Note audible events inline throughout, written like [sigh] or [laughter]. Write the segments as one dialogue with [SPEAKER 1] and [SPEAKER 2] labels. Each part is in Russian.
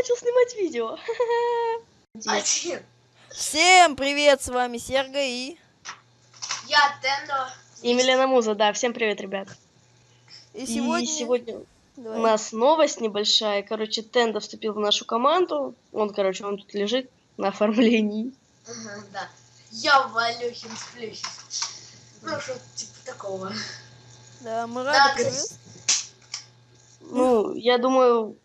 [SPEAKER 1] начал снимать видео.
[SPEAKER 2] Один.
[SPEAKER 3] Всем привет, с вами Серга и...
[SPEAKER 2] Я Тендо.
[SPEAKER 1] И Милена Муза, да, всем привет, ребят.
[SPEAKER 3] И
[SPEAKER 1] И
[SPEAKER 3] сегодня...
[SPEAKER 1] сегодня у
[SPEAKER 3] Давай.
[SPEAKER 1] нас новость небольшая. Короче, Тенда вступил в нашу команду. Он, короче, он тут лежит на оформлении.
[SPEAKER 2] Да. Я Валюхин Сплюхин. Ну, что типа такого.
[SPEAKER 3] Да, мы рады.
[SPEAKER 1] Ну, я думаю...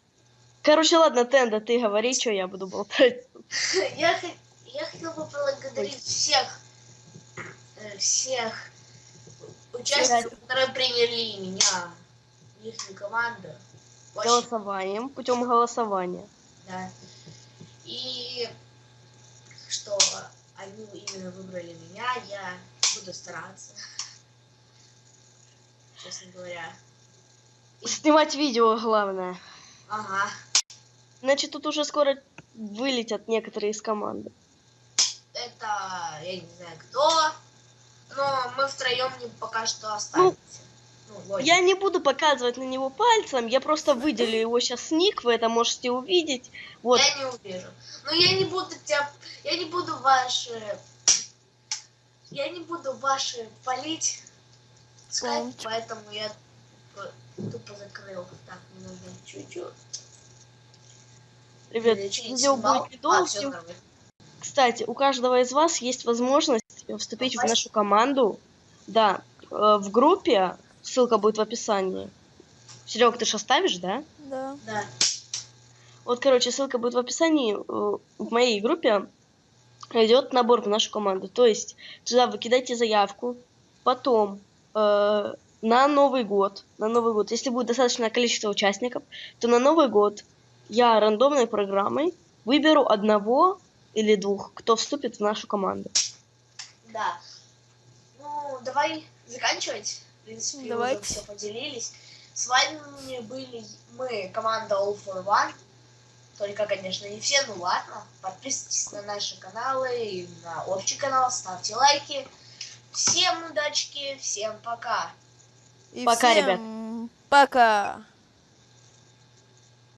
[SPEAKER 1] Короче, ладно, Тенда, ты говори, что я буду болтать. [laughs]
[SPEAKER 2] Я, я хотел бы поблагодарить всех, э, всех участников, которые приняли меня их команду. Очень,
[SPEAKER 1] Голосованием, путем голосования.
[SPEAKER 2] да. И что они именно выбрали меня, я буду стараться. Честно говоря.
[SPEAKER 1] Снимать видео главное.
[SPEAKER 2] Ага.
[SPEAKER 1] Значит, тут уже скоро вылетят некоторые из команды.
[SPEAKER 2] Это я не знаю кто, но мы втроем не пока что останемся. Ну, логично.
[SPEAKER 1] Я не буду показывать на него пальцем, я просто выделю его сейчас ник, вы это можете увидеть. Вот,
[SPEAKER 2] Я не увижу. Но я не буду тебя, я не буду ваши, я не буду ваши полить скайп, поэтому я тупо, закрыл. Так, нужно чуть-чуть.
[SPEAKER 1] Ребят, видео будет
[SPEAKER 2] А,
[SPEAKER 1] недолгим.
[SPEAKER 2] нормально.
[SPEAKER 1] Кстати, у каждого из вас есть возможность вступить в нашу команду. Да, э, в группе, ссылка будет в описании. Серега, ты же оставишь, да?
[SPEAKER 3] Да.
[SPEAKER 2] Да.
[SPEAKER 1] Вот, короче, ссылка будет в описании. Э, В моей группе идет набор в нашу команду. То есть туда вы кидаете заявку, потом э, на Новый год, на Новый год, если будет достаточное количество участников, то на Новый год я рандомной программой выберу одного или двух, кто вступит в нашу команду.
[SPEAKER 2] Да. Ну, давай заканчивать. В принципе,
[SPEAKER 3] Давайте.
[SPEAKER 2] уже все поделились. С вами были мы, команда All for One. Только, конечно, не все, ну ладно. Подписывайтесь на наши каналы и на общий канал, ставьте лайки. Всем удачки, всем пока.
[SPEAKER 3] И
[SPEAKER 1] Пока, ребят.
[SPEAKER 3] всем Пока.